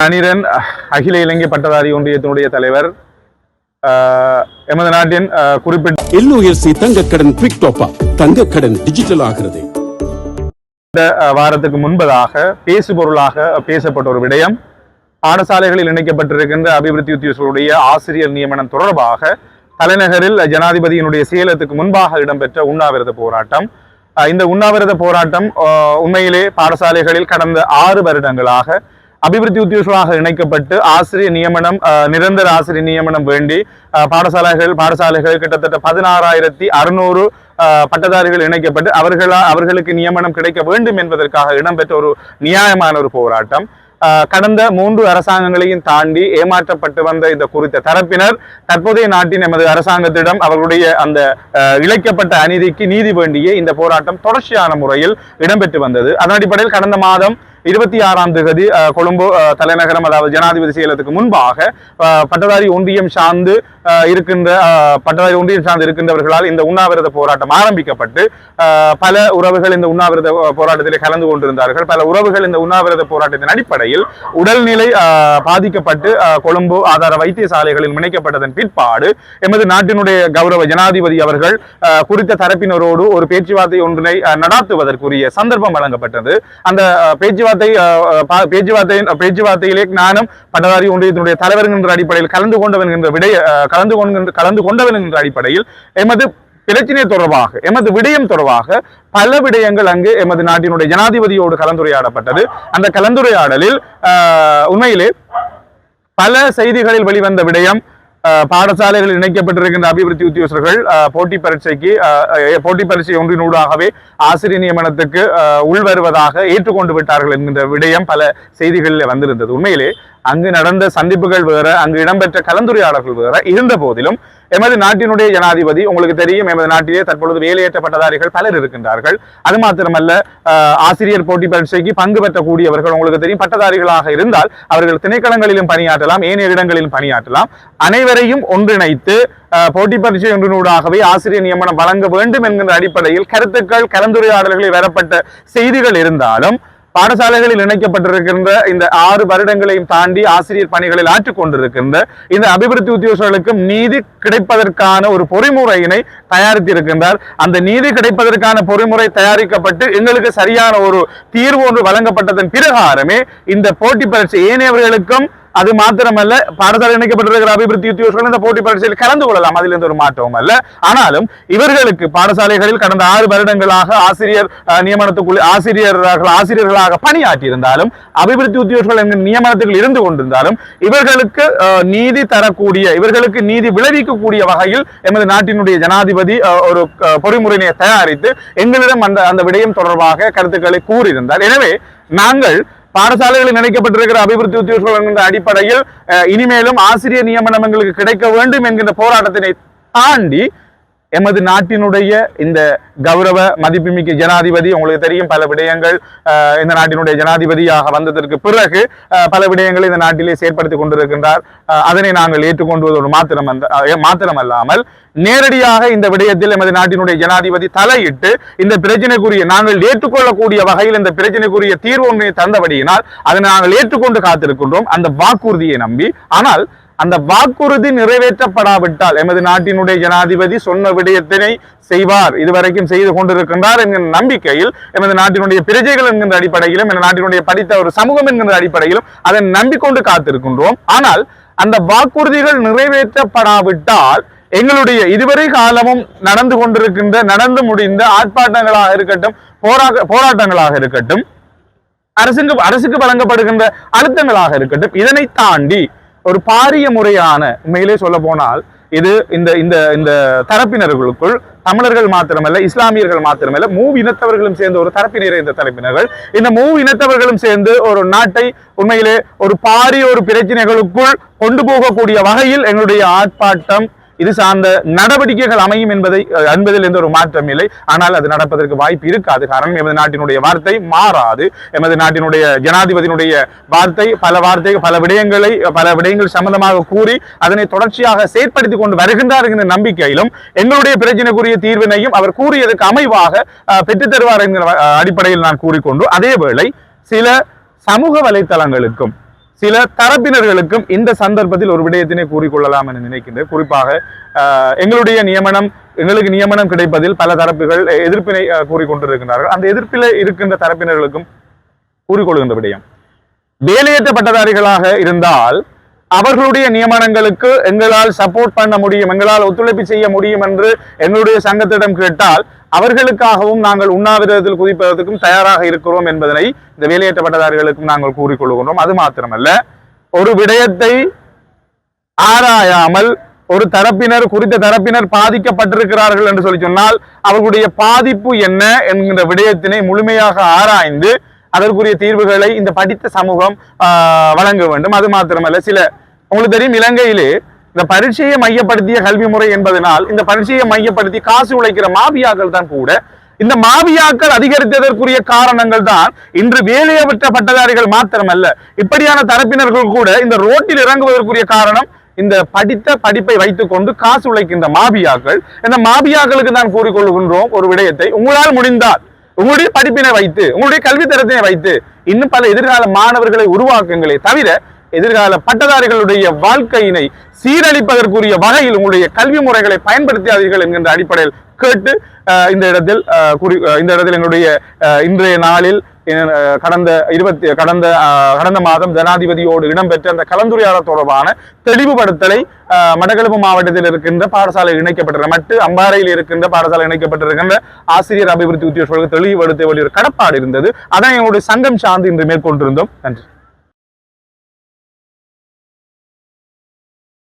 அனிரன் அகில இலங்கை பட்டதாரி ஒன்றியத்தினுடைய தலைவர் எமது நாட்டின் குறிப்பிட்ட எல்ஓஎல்சி தங்கக்கடன் குவிக் டாப் அப் தங்கக்கடன் டிஜிட்டல் ஆகிறது. வாரத்துக்கு முன்பதாக பேசுபொருளாக பேசப்பட்ட ஒரு விடயம் பாடசாலைகளில் இணைக்கப்பட்டிருக்கின்ற அபிவிருத்தி உத்தியோகர்களுடைய ஆசிரியர் நியமனம் தொடர்பாக தலைநகரில் ஜனாதிபதியினுடைய சேலத்துக்கு முன்பாக இடம்பெற்ற உண்ணாவிரத போராட்டம். இந்த உண்ணாவிரத போராட்டம் உண்மையிலே பாடசாலைகளில் கடந்த ஆறு வருடங்களாக அபிவிருத்தி உத்தியோகர்களாக இணைக்கப்பட்டு ஆசிரியர் நியமனம் நிரந்தர ஆசிரியர் நியமனம் வேண்டி பாடசாலைகள் பாடசாலைகள் கிட்டத்தட்ட பதினாறாயிரத்தி அறுநூறு பட்டதாரிகள் இணைக்கப்பட்டு அவர்களா அவர்களுக்கு நியமனம் கிடைக்க வேண்டும் என்பதற்காக இடம்பெற்ற ஒரு நியாயமான ஒரு போராட்டம். கடந்த மூன்று அரசாங்கங்களையும் தாண்டி ஏமாற்றப்பட்டு வந்த இந்த குறித்த தரப்பினர் தற்போதைய நாட்டின் எமது அரசாங்கத்திடம் அவர்களுடைய அந்த இழைக்கப்பட்ட அநீதிக்கு நீதி வேண்டிய இந்த போராட்டம் தொடர்ச்சியான முறையில் இடம்பெற்று வந்தது. அதன் அடிப்படையில் கடந்த மாதம் இருபத்தி ஆறாம் தேதி கொழும்பு தலைநகரம் அதாவது ஜனாதிபதி செயலத்துக்கு முன்பாக பட்டதாரி ஒன்றியம் சார்ந்து இருக்கின்ற பட்டதாரி ஒன்றியம் சார்ந்து இருக்கின்றவர்களால் இந்த உண்ணாவிரத போராட்டம் ஆரம்பிக்கப்பட்டு பல உறவுகள் இந்த உண்ணாவிரத போராட்டத்தில் கலந்து கொண்டிருந்தார்கள். பல உறவுகள் இந்த உண்ணாவிரத போராட்டத்தின் அடிப்படையில் உடல்நிலை அஹ், பாதிக்கப்பட்டு அஹ், கொழும்பு ஆதார வைத்தியசாலைகளில் இணைக்கப்பட்டதன் பிற்பாடு எமது நாட்டினுடைய கௌரவ ஜனாதிபதி அவர்கள் குறித்த தரப்பினரோடு ஒரு பேச்சுவார்த்தை ஒன்றினை நடாத்துவதற்குரிய சந்தர்ப்பம் வழங்கப்பட்டது. அந்த பேச்சுவார்த்தை பேச்சுவார்த்தை பேச்சுவார்த்தை பேச்சுவார்த்தையிலே நானும் பட்டதாரி ஒன்றியத்தினுடைய தலைவர் என்கின்ற அடிப்படையில் கலந்து கொண்டவன் என்ற விடய கலந்து கொண்டு கலந்து கொண்டவன் என்கின்ற அடிப்படையில் எமது பிரச்சனை தொடர்பாக எமது விடயம் தொடர்பாக பல விடயங்கள் அங்கு எமது நாட்டினுடைய ஜனாதிபதியோடு கலந்துரையாடப்பட்டது. அந்த கலந்துரையாடலில் உண்மையிலே பல செய்திகளில் வெளிவந்த விடயம் பாடசாலைகளில் இணைக்கப்பட்டிருக்கின்ற அபிவிருத்தி உத்தியோகர்கள் போட்டி பரீட்சைக்கு போட்டி பரீட்சை ஒன்றினூடாகவே ஆசிரியர் நியமனத்துக்கு உள்வருவதாக ஏற்றுக்கொண்டு விட்டார்கள் என்கின்ற விடயம் பல செய்திகளில் வந்திருந்தது. உண்மையிலே அங்கு நடந்த சந்திப்புகள் வேற அங்கு இடம்பெற்ற கலந்துரையாடல்கள் வேற இருந்த போதிலும் எமது நாட்டினுடைய ஜனாதிபதி உங்களுக்கு தெரியும் எமது நாட்டிலே தற்பொழுது வேலையேற்ற பட்டதாரிகள் பலர் இருக்கின்றார்கள். அது மாத்திரமல்ல ஆசிரியர் போட்டி பரீட்சைக்கு பங்கு பெற்றக்கூடியவர்கள் உங்களுக்கு தெரியும் பட்டதாரிகளாக இருந்தால் அவர்கள் திணைக்களங்களிலும் பணியாற்றலாம் ஏனைய இடங்களிலும் பணியாற்றலாம். அனைவரையும் ஒன்றிணைத்து போட்டி பரீட்சை ஒன்றினூடாகவே ஆசிரியர் நியமனம் வழங்க வேண்டும் என்கின்ற அடிப்படையில் கருத்துக்கள் கலந்துரையாடல்களில் வரப்பட்ட செய்திகள் இருந்தாலும் பாடசாலைகளில் இணைக்கப்பட்டிருக்கின்ற இந்த ஆறு வருடங்களையும் தாண்டி ஆசிரியர் பணிகளில் ஆற்றிக் கொண்டிருக்கின்ற இந்த அபிவிருத்தி உத்தியோகர்களுக்கும் நீதி கிடைப்பதற்கான ஒரு பொறிமுறையினை தயாரித்திருக்கின்றார் அந்த நீதி கிடைப்பதற்கான பொறிமுறை தயாரிக்கப்பட்டு எங்களுக்கு சரியான ஒரு தீர்வு ஒன்று வழங்கப்பட்டதன் பிரகாரமே இந்த போட்டி பயிற்சி ஏனையவர்களுக்கும் அது மாத்திரமல்ல பாடசாலை இணைக்கப்பட்டிருக்கிற அபிவிருத்தி உத்தியோகர்கள் இந்த போட்டி பரீட்சையில் கலந்து கொள்ளலாம். அதில் எந்த ஒரு மாற்றமும் அல்ல ஆனாலும் இவர்களுக்கு பாடசாலைகளில் கடந்த ஆறு வருடங்களாக ஆசிரியர் நியமனத்துக்குள் ஆசிரியர்கள் ஆசிரியர்களாக பணியாற்றி இருந்தாலும் அபிவிருத்தி உத்தியோகர்கள் என்கிற நியமனத்துக்குள் இருந்து கொண்டிருந்தாலும் இவர்களுக்கு நீதி தரக்கூடிய இவர்களுக்கு நீதி விளைவிக்கக்கூடிய வகையில் எமது நாட்டினுடைய ஜனாதிபதி அஹ், ஒரு பொறிமுறையினை தயாரித்து எங்களிடம் அந்த அந்த விடயம் தொடர்பாக கருத்துக்களை கூறியிருந்தார். எனவே நாங்கள் பாடசாலைகளில் இணைக்கப்பட்டிருக்கிற அபிவிருத்தி உத்தியோகர்கள் என்கின்ற அடிப்படையில் இனிமேலும் ஆசிரியர் நியமனம் எங்களுக்கு கிடைக்க வேண்டும் என்கின்ற போராட்டத்தினை தாண்டி எமது நாட்டினுடைய இந்த கௌரவ மதிப்புமிக்க ஜனாதிபதி உங்களுக்கு தெரியும் பல விடயங்கள் இந்த நாட்டினுடைய ஜனாதிபதியாக வந்ததற்கு பிறகு பல விடயங்களை இந்த நாட்டிலே செயற்படுத்தி கொண்டிருக்கின்றார். அதனை நாங்கள் ஏற்றுக்கொண்டுவதோடு மாத்திரம் அந்த- மாத்திரமல்லாமல் நேரடியாக இந்த விடயத்தில் எமது நாட்டினுடைய ஜனாதிபதி தலையிட்டு இந்த பிரச்சனைக்குரிய நாங்கள் ஏற்றுக்கொள்ளக்கூடிய வகையில் இந்த பிரச்சனைக்குரிய தீர்வு ஒன்றை தந்தபடியினால் அதை நாங்கள் ஏற்றுக்கொண்டு காத்திருக்கின்றோம். அந்த வாக்குறுதியை நம்பி ஆனால் அந்த வாக்குறுதி நிறைவேற்றப்படாவிட்டால் எமது நாட்டினுடைய ஜனாதிபதி சொன்ன விடயத்தினை செய்வார். இதுவரைக்கும் செய்து கொண்டிருக்கின்றார் என்கிற நம்பிக்கையில் எமது நாட்டினுடைய பிரஜைகள் என்கின்ற அடிப்படையிலும் எமது நாட்டினுடைய படித்த ஒரு சமூகம் என்கின்ற அடிப்படையிலும் அதை நம்பிக்கொண்டு காத்திருக்கின்றோம். ஆனால் அந்த வாக்குறுதிகள் நிறைவேற்றப்படாவிட்டால் எங்களுடைய இதுவரை காலமும் நடந்து கொண்டிருக்கின்ற நடந்து முடிந்த ஆர்ப்பாட்டங்களாக இருக்கட்டும் போராட்ட போராட்டங்களாக இருக்கட்டும் அரசுக்கு அரசுக்கு வழங்கப்படுகின்ற அழுத்தங்களாக இருக்கட்டும் இதனை தாண்டி ஒரு பாரிய முறையான உண்மையிலே சொல்ல போனால் இது இந்த இந்த இந்த தரப்பினர்களுக்குள் தமிழர்கள் மாத்திரமல்ல இஸ்லாமியர்கள் மாத்திரமல்ல மூவ் இனத்தவர்களும் சேர்ந்து ஒரு தரப்பினர் இந்த தரப்பினர்கள். இந்த மூவ் இனத்தவர்களும் சேர்ந்து ஒரு நாட்டை உண்மையிலே ஒரு பாரிய ஒரு பிரச்சனைகளுக்குள் கொண்டு போகக்கூடிய வகையில் எங்களுடைய ஆர்ப்பாட்டம் இது சார்ந்த நடவடிக்கைகள் அமையும் என்பதை என்பதில் எந்த ஒரு மாற்றம் இல்லை. ஆனால் அது நடப்பதற்கு வாய்ப்பு இருக்காது. காரணம் எமது நாட்டினுடைய வார்த்தை மாறாது. எமது நாட்டினுடைய ஜனாதிபதியினுடைய வார்த்தை பல வார்த்தை பல விடயங்களை பல விடயங்கள் சம்பந்தமாக கூறி அதனை தொடர்ச்சியாக செயற்படுத்தி கொண்டு வருகின்றார் என்கிற நம்பிக்கையிலும் எங்களுடைய பிரச்சனைக்குரிய தீர்வினையும் அவர் கூறியதற்கு அமைவாக பெற்றுத்தருவார் தருவார் என்கிற அடிப்படையில் நான் கூறிக்கொண்டு அதேவேளை சில சமூக வலைத்தளங்களுக்கும் சில தரப்பினர்களுக்கும் இந்த சந்தர்ப்பத்தில் ஒரு விடயத்தினை கூறிக்கொள்ளலாம் என நினைக்கின்றேன் குறிப்பாக எங்களுடைய நியமனம் எங்களுக்கு நியமனம் கிடைப்பதில் பல தரப்புகள் எதிர்ப்பினை கூறிக்கொண்டிருக்கின்றார்கள். அந்த எதிர்ப்பில் இருக்கின்ற தரப்பினர்களுக்கும் கூறிக்கொள்கின்ற விடயம். வேலையற்ற பட்டதாரிகளாக இருந்தால் அவர்களுடைய நியமனங்களுக்கு எங்களால் சப்போர்ட் பண்ண முடியும் எங்களால் ஒத்துழைப்பு செய்ய முடியும் என்று எங்களுடைய சங்கத்திடம் கேட்டால் அவர்களுக்காகவும் நாங்கள் உண்ணாவிரதத்தில் குதிப்பதற்கும் தயாராக இருக்கிறோம் என்பதனை இந்த வேலையேற்றப்பட்டதாரிகளுக்கும் நாங்கள் கூறிக்கொள்கின்றோம். அது மாத்திரமல்ல ஒரு விடயத்தை ஆராயாமல் ஒரு தரப்பினர் குறித்த தரப்பினர் பாதிக்கப்பட்டிருக்கிறார்கள் என்று சொல்லி சொன்னால் அவர்களுடைய பாதிப்பு என்ன என்கின்ற விடயத்தினை முழுமையாக ஆராய்ந்து அதற்குரிய தீர்வுகளை இந்த படித்த சமூகம் ஆஹ், வழங்க வேண்டும். அது மாத்திரமல்ல சில உங்களுக்கு தெரியும் இலங்கையிலே இந்த பரீட்சையை மையப்படுத்திய கல்வி முறை என்பதனால் இந்த பரீட்சையை மையப்படுத்தி காசு உழைக்கிற மாபியாக்கள் தான் கூட இந்த மாவியாக்கள் அதிகரித்ததற்குரிய காரணங்கள் தான் இன்று வேலையற்ற பட்டதாரிகள் மாத்திரமல்ல. இப்படியான தரப்பினர்கள் கூட இந்த ரோட்டில் இறங்குவதற்குரிய காரணம் இந்த படித்த படிப்பை வைத்துக்கொண்டு காசு உழைக்கின்ற மாபியாக்கள். இந்த மாபியாக்களுக்கு தான் கூறிக்கொள்கின்றோம் ஒரு விடயத்தை. உங்களால் முடிந்தால் உங்களுடைய படிப்பினை வைத்து உங்களுடைய கல்வித்தரத்தினை வைத்து இன்னும் பல எதிர்கால மாணவர்களை உருவாக்குங்களே தவிர எதிர்கால பட்டதாரிகளுடைய வாழ்க்கையினை சீரழிப்பதற்குரிய வகையில் உங்களுடைய கல்வி முறைகளை பயன்படுத்தாதீர்கள் என்கின்ற அடிப்படையில் கேட்டு இந்த இடத்தில் குறி இந்த இடத்தில் எங்களுடைய இன்றைய நாளில் கடந்த இருபத்தி கடந்த கடந்த மாதம் ஜனாதிபதியோடு இடம்பெற்ற அந்த கலந்துரையாடல் தொடர்பான தெளிவுபடுத்தலை அஹ், மாவட்டத்தில் இருக்கின்ற பாடசாலை இணைக்கப்பட்டிருக்கிற மட்டு அம்பாறையில் இருக்கின்ற பாடசாலை இணைக்கப்பட்டிருக்கின்ற ஆசிரியர் அபிவிருத்தி உத்தியோகர்களுக்கு தெளிவுபடுத்த வேண்டிய ஒரு கடப்பாடு இருந்தது. அதனை எங்களுடைய சங்கம் சார்ந்து இன்று மேற்கொண்டிருந்தோம். நன்றி.